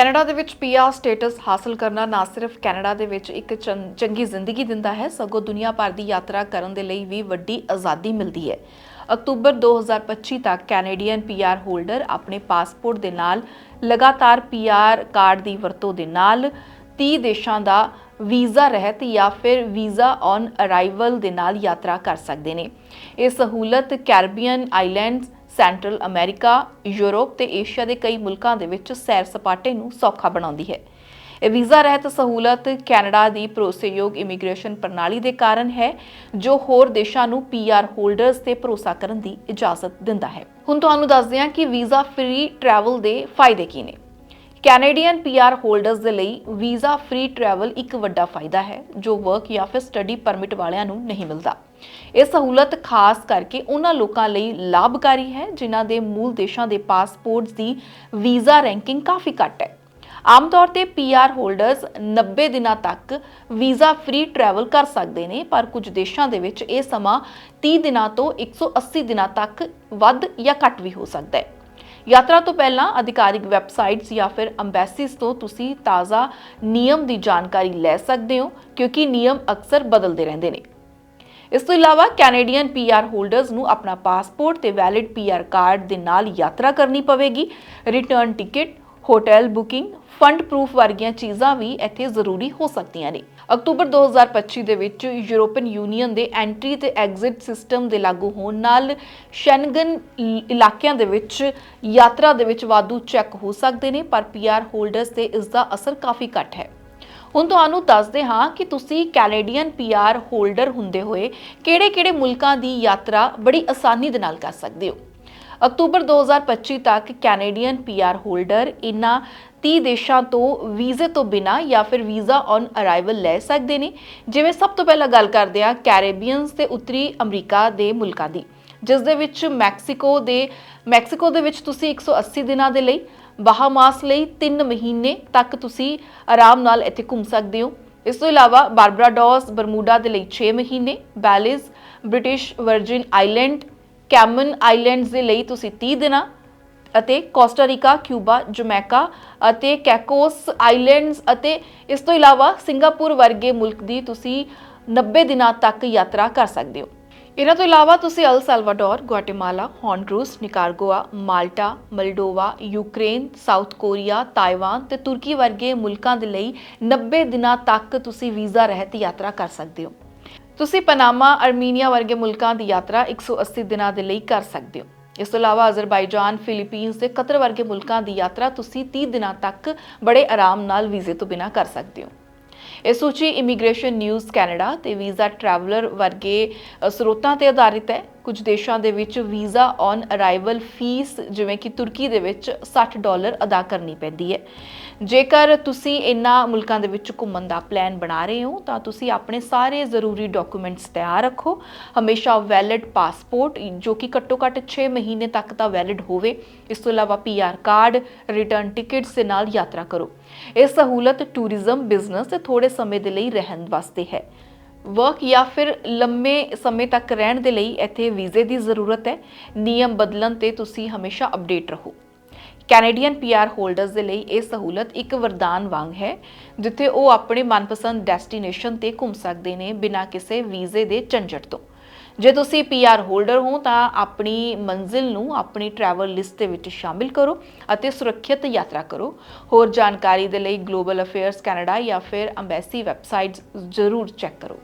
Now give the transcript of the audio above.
Canada ਦੇ ਵਿੱਚ PR status ਹਾਸਲ ਕਰਨਾ ਨਾ ਸਿਰਫ ਕੈਨੇਡਾ ਦੇ ਵਿੱਚ ਇੱਕ ਚੰ- ਚੰਗੀ ਜ਼ਿੰਦਗੀ ਦਿੰਦਾ ਹੈ, ਸਗੋਂ ਦੁਨੀਆ ਭਰ ਦੀ ਯਾਤਰਾ ਕਰਨ ਦੇ ਲਈ ਵੀ ਵੱਡੀ ਆਜ਼ਾਦੀ ਮਿਲਦੀ ਹੈ। ਅਕਤੂਬਰ 2025 ਤੱਕ ਕੈਨੇਡੀਅਨ ਪੀਆਰ ਹੋਲਡਰ ਆਪਣੇ ਪਾਸਪੋਰਟ ਦੇ ਨਾਲ, ਲਗਾਤਾਰ ਪੀਆਰ ਕਾਰਡ ਦੀ ਵਰਤੋਂ ਦੇ ਨਾਲ 30 ਦੇਸ਼ਾਂ ਦਾ ਵੀਜ਼ਾ ਰਹਿਤ ਜਾਂ ਫਿਰ ਵੀਜ਼ਾ ਔਨ ਅਰਾਈਵਲ ਦੇ ਨਾਲ ਯਾਤਰਾ ਕਰ ਸਕਦੇ ਨੇ। ਇਹ ਸਹੂਲਤ Caribbean islands central America, Europe ਤੇ ਏਸ਼ੀਆ ਦੇ ਕਈ ਮੁਲਕਾਂ ਦੇ ਵਿੱਚ ਸੈਰ ਸਪਾਟੇ ਨੂੰ ਸੌਖਾ ਬਣਾਉਂਦੀ ਹੈ। ਇਹ ਵੀਜ਼ਾ ਰਹਿਤ ਸਹੂਲਤ ਕੈਨੇਡਾ ਦੀ ਭਰੋਸੇਯੋਗ ਇਮੀਗ੍ਰੇਸ਼ਨ ਪ੍ਰਣਾਲੀ ਦੇ ਕਾਰਨ ਹੈ, ਜੋ ਹੋਰ ਦੇਸ਼ਾਂ ਨੂੰ ਪੀਆਰ ਹੋਲਡਰਸ ਤੇ ਭਰੋਸਾ ਕਰਨ ਦੀ ਇਜਾਜ਼ਤ ਦਿੰਦਾ ਹੈ। ਹੁਣ ਤੁਹਾਨੂੰ ਦੱਸਦੇ ਹਾਂ ਕਿ ਵੀਜ਼ਾ ਫ੍ਰੀ ਟਰੈਵਲ ਦੇ ਫਾਇਦੇ ਕੀ ਨੇ। ਕੈਨੇਡੀਅਨ ਪੀਆਰ ਹੋਲਡਰਸ ਦੇ ਲਈ ਵੀਜ਼ਾ ਫ੍ਰੀ ਟਰੈਵਲ ਇੱਕ ਵੱਡਾ ਫਾਇਦਾ ਹੈ, ਜੋ ਵਰਕ ਜਾਂ ਫਿਰ ਸਟੱਡੀ ਪਰਮਿਟ ਵਾਲਿਆਂ ਨੂੰ ਨਹੀਂ ਮਿਲਦਾ। ਇਹ ਸਹੂਲਤ ਖਾਸ ਕਰਕੇ ਉਹਨਾਂ ਲੋਕਾਂ ਲਈ ਲਾਭਕਾਰੀ ਹੈ, ਜਿਨ੍ਹਾਂ ਦੇ ਮੂਲ ਦੇਸ਼ਾਂ ਦੇ ਪਾਸਪੋਰਟਸ ਦੀ ਵੀਜ਼ਾ ਰੈਂਕਿੰਗ ਕਾਫੀ ਘੱਟ ਹੈ। ਆਮ ਤੌਰ ਤੇ ਪੀਆਰ ਹੋਲਡਰਸ 90 ਦਿਨਾਂ ਤੱਕ ਵੀਜ਼ਾ ਫ੍ਰੀ ਟਰੈਵਲ ਕਰ ਸਕਦੇ ਨੇ, ਪਰ ਕੁਝ ਦੇਸ਼ਾਂ ਦੇ ਵਿੱਚ ਇਹ ਸਮਾਂ 30 ਦਿਨਾਂ ਤੋਂ 180 ਦਿਨਾਂ ਤੱਕ ਵੱਧ ਜਾਂ ਘੱਟ ਵੀ ਹੋ ਸਕਦਾ ਹੈ। ਯਾਤਰਾ ਤੋਂ ਪਹਿਲਾਂ ਅਧਿਕਾਰਿਕ ਵੈਬਸਾਈਟਸ ਜਾਂ ਫਿਰ ਅੰਬੈਸੀਜ਼ ਤੋਂ ਤੁਸੀਂ ਤਾਜ਼ਾ ਨਿਯਮ ਦੀ ਜਾਣਕਾਰੀ ਲੈ ਸਕਦੇ ਹੋ, ਕਿਉਂਕਿ ਨਿਯਮ ਅਕਸਰ ਬਦਲਦੇ ਰਹਿੰਦੇ ਨੇ। ਇਸ ਤੋਂ ਇਲਾਵਾ ਕੈਨੇਡੀਅਨ ਪੀਆਰ ਹੋਲਡਰਸ ਨੂੰ ਆਪਣਾ ਪਾਸਪੋਰਟ ਤੇ ਵੈਲਿਡ ਪੀਆਰ ਕਾਰਡ ਦੇ ਨਾਲ ਯਾਤਰਾ ਕਰਨੀ ਪਵੇਗੀ। Return ticket hotel booking fund proof ਵਰਗੀਆਂ ਚੀਜ਼ਾਂ ਵੀ ਇੱਥੇ ਜ਼ਰੂਰੀ ਹੋ ਸਕਦੀਆਂ ਨੇ। ਅਕਤੂਬਰ 2025 ਦੇ ਵਿੱਚ ਯੂਰੋਪੀਅਨ ਯੂਨੀਅਨ ਦੇ ਐਂਟਰੀ ਤੇ ਐਗਜ਼ਿਟ ਸਿਸਟਮ ਦੇ ਲਾਗੂ ਹੋਣ ਨਾਲ ਸ਼ੈਨਗਨ ਇਲਾਕਿਆਂ ਦੇ ਵਿੱਚ ਯਾਤਰਾ ਦੇ ਵਿੱਚ ਵਾਧੂ ਚੈੱਕ ਹੋ ਸਕਦੇ ਨੇ, ਪਰ ਪੀਆਰ ਹੋਲਡਰਸ ਤੇ ਇਸ ਦਾ ਅਸਰ ਕਾਫੀ ਘੱਟ ਹੈ। ਹੁਣ ਤੁਹਾਨੂੰ ਦੱਸਦੇ ਹਾਂ ਕਿ ਤੁਸੀਂ ਕੈਨੇਡੀਅਨ ਪੀਆਰ ਹੋਲਡਰ ਹੁੰਦੇ ਹੋਏ ਕਿਹੜੇ-ਕਿਹੜੇ ਮੁਲਕਾਂ ਦੀ ਯਾਤਰਾ ਬੜੀ ਆਸਾਨੀ ਦੇ ਨਾਲ ਕਰ ਸਕਦੇ ਹੋ। ਅਕਤੂਬਰ 2025 ਤੱਕ ਕੈਨੇਡੀਅਨ ਪੀਆਰ ਹੋਲਡਰ ਇਨ੍ਹਾਂ 30 ਦੇਸ਼ਾਂ ਤੋਂ ਵੀਜ਼ੇ ਤੋਂ ਬਿਨਾ ਜਾਂ ਫਿਰ ਵੀਜ਼ਾ ਔਨ ਅਰਾਈਵਲ ਲੈ ਸਕਦੇ ਨੇ। ਜਿਵੇਂ ਸਭ ਤੋਂ ਪਹਿਲਾਂ ਗੱਲ ਕਰਦੇ ਆ ਕੈਰੇਬੀਅਨਸ ਤੇ ਉੱਤਰੀ ਅਮਰੀਕਾ ਦੇ ਮੁਲਕਾਂ ਦੀ, ਜਿਸ ਦੇ ਵਿੱਚ ਮੈਕਸੀਕੋ ਦੇ ਮੈਕਸੀਕੋ ਦੇ ਵਿੱਚ ਤੁਸੀਂ 180 ਦਿਨਾਂ ਦੇ ਲਈ, ਬਾਹਾਮਾਸ ਲਈ 3 ਮਹੀਨੇ ਤੱਕ ਤੁਸੀਂ ਆਰਾਮ ਨਾਲ ਇੱਥੇ ਘੁੰਮ ਸਕਦੇ ਹੋ। ਇਸ ਤੋਂ ਇਲਾਵਾ ਬਾਰਬਰਾਡੋਸ ਬਰਮੂਡਾ ਦੇ ਲਈ 6 ਮਹੀਨੇ Belize British Virgin Island Cayman Islands ਦੇ ਲਈ ਤੁਸੀਂ 30 ਦਿਨਾਂ ਅਤੇ ਕੋਸਟਾਰੀਕਾ ਕਿਊਬਾ, ਜਮੈਕਾ ਅਤੇ ਕੈਕੋਸ ਆਈਲੈਂਡਸ ਅਤੇ ਇਸ ਤੋਂ ਇਲਾਵਾ ਸਿੰਗਾਪੁਰ ਵਰਗੇ ਮੁਲਕ ਦੀ ਤੁਸੀਂ 90 ਦਿਨਾਂ ਤੱਕ ਯਾਤਰਾ ਕਰ ਸਕਦੇ ਹੋ। ਇਹਨਾਂ ਤੋਂ ਇਲਾਵਾ ਤੁਸੀਂ El Salvador, Guatemala, Honduras, Nicaragua, Malta, Moldova, Ukraine, South Korea Taiwan ਤੇ ਤੁਰਕੀ ਵਰਗੇ ਮੁਲਕਾਂ ਦੇ ਲਈ 90 ਦਿਨਾਂ ਤੱਕ ਤੁਸੀਂ ਵੀਜ਼ਾ ਰਹਿਤ ਯਾਤਰਾ ਕਰ ਸਕਦੇ ਹੋ। ਤੁਸੀਂ ਪਨਾਮਾ ਅਰਮੀਨੀਆ ਵਰਗੇ ਮੁਲਕਾਂ ਦੀ ਯਾਤਰਾ 180 ਦਿਨਾਂ ਦੇ ਲਈ ਕਰ ਸਕਦੇ ਹੋ। ਇਸ ਤੋਂ ਇਲਾਵਾ ਅਜ਼ਰਬਾਈਜਾਨ, ਫਿਲੀਪੀਨਸ ਤੇ ਕਤਰ ਵਰਗੇ ਮੁਲਕਾਂ ਦੀ ਯਾਤਰਾ ਤੁਸੀਂ 30 ਦਿਨਾਂ ਤੱਕ ਬੜੇ ਆਰਾਮ ਨਾਲ ਵੀਜ਼ੇ ਤੋਂ ਬਿਨਾਂ ਕਰ ਸਕਦੇ ਹੋ। ਇਹ ਸੂਚੀ ਇਮੀਗ੍ਰੇਸ਼ਨ ਨਿਊਜ਼ ਕੈਨੇਡਾ ਤੇ ਵੀਜ਼ਾ ਟਰੈਵਲਰ ਵਰਗੇ ਸਰੋਤਾਂ ਤੇ ਆਧਾਰਿਤ ਹੈ। ਕੁਝ ਦੇਸ਼ਾਂ ਦੇ ਵਿੱਚ ਵੀਜ਼ਾ ਔਨ ਅਰਾਈਵਲ ਫੀਸ ਜਿਵੇਂ ਕਿ ਤੁਰਕੀ ਦੇ ਵਿੱਚ 60 ਡਾਲਰ ਅਦਾ ਕਰਨੀ ਪੈਂਦੀ ਹੈ। ਜੇਕਰ ਤੁਸੀਂ ਇਨ੍ਹਾਂ ਮੁਲਕਾਂ ਦੇ ਵਿੱਚ ਘੁੰਮਣ ਦਾ ਪਲਾਨ ਬਣਾ ਰਹੇ ਹੋ, ਤਾਂ ਤੁਸੀਂ ਆਪਣੇ ਸਾਰੇ ਜ਼ਰੂਰੀ ਡਾਕੂਮੈਂਟਸ ਤਿਆਰ ਰੱਖੋ। ਹਮੇਸ਼ਾ ਵੈਲਿਡ ਪਾਸਪੋਰਟ, ਜੋ ਕਿ ਘੱਟੋ ਘੱਟ 6 ਮਹੀਨੇ ਤੱਕ ਤਾਂ ਵੈਲਿਡ ਹੋਵੇ। ਇਸ ਤੋਂ ਇਲਾਵਾ ਪੀਆਰ ਕਾਰਡ ਰਿਟਰਨ ਟਿਕਟਸ ਦੇ ਨਾਲ ਯਾਤਰਾ ਕਰੋ। ਇਹ ਸਹੂਲਤ ਟੂਰਿਜ਼ਮ, ਬਿਜ਼ਨਸ ਤੇ ਥੋੜੇ ਸਮੇਂ ਦੇ ਲਈ ਰਹਿਣ ਵਾਸਤੇ ਹੈ। ਵਰਕ ਜਾਂ ਫਿਰ ਲੰਮੇ ਸਮੇਂ ਤੱਕ ਰਹਿਣ ਦੇ ਲਈ ਇੱਥੇ ਵੀਜ਼ੇ ਦੀ ਜ਼ਰੂਰਤ ਹੈ। ਨਿਯਮ ਬਦਲਣ ਤੇ ਤੁਸੀਂ ਹਮੇਸ਼ਾ ਅਪਡੇਟ ਰਹੋ। ਕੈਨੇਡੀਅਨ ਪੀਆਰ ਹੋਲਡਰਸ ਦੇ ਲਈ ਇਹ ਸਹੂਲਤ ਇੱਕ ਵਰਦਾਨ ਵਾਂਗ ਹੈ, ਜਿੱਥੇ ਉਹ ਆਪਣੇ ਮਨਪਸੰਦ ਡੈਸਟੀਨੇਸ਼ਨ ਤੇ ਘੁੰਮ ਸਕਦੇ ਨੇ ਬਿਨਾਂ ਕਿਸੇ ਵੀਜ਼ੇ ਦੇ ਝੰਜਟ ਤੋਂ। ਜੇ ਤੁਸੀਂ ਪੀਆਰ ਹੋਲਡਰ ਹੋ, ਤਾਂ ਆਪਣੀ ਮੰਜ਼ਿਲ ਨੂੰ ਆਪਣੀ ਟਰੈਵਲ ਲਿਸਟ ਦੇ ਵਿੱਚ ਸ਼ਾਮਿਲ ਕਰੋ ਅਤੇ ਸੁਰੱਖਿਅਤ ਯਾਤਰਾ ਕਰੋ। ਹੋਰ ਜਾਣਕਾਰੀ ਦੇ ਲਈ ਗਲੋਬਲ ਅਫੇਅਰਸ ਕੈਨੇਡਾ ਜਾਂ ਫਿਰ ਅੰਬੈਸੀ ਵੈਬਸਾਈਟਸ ਜ਼ਰੂਰ ਚੈੱਕ ਕਰੋ।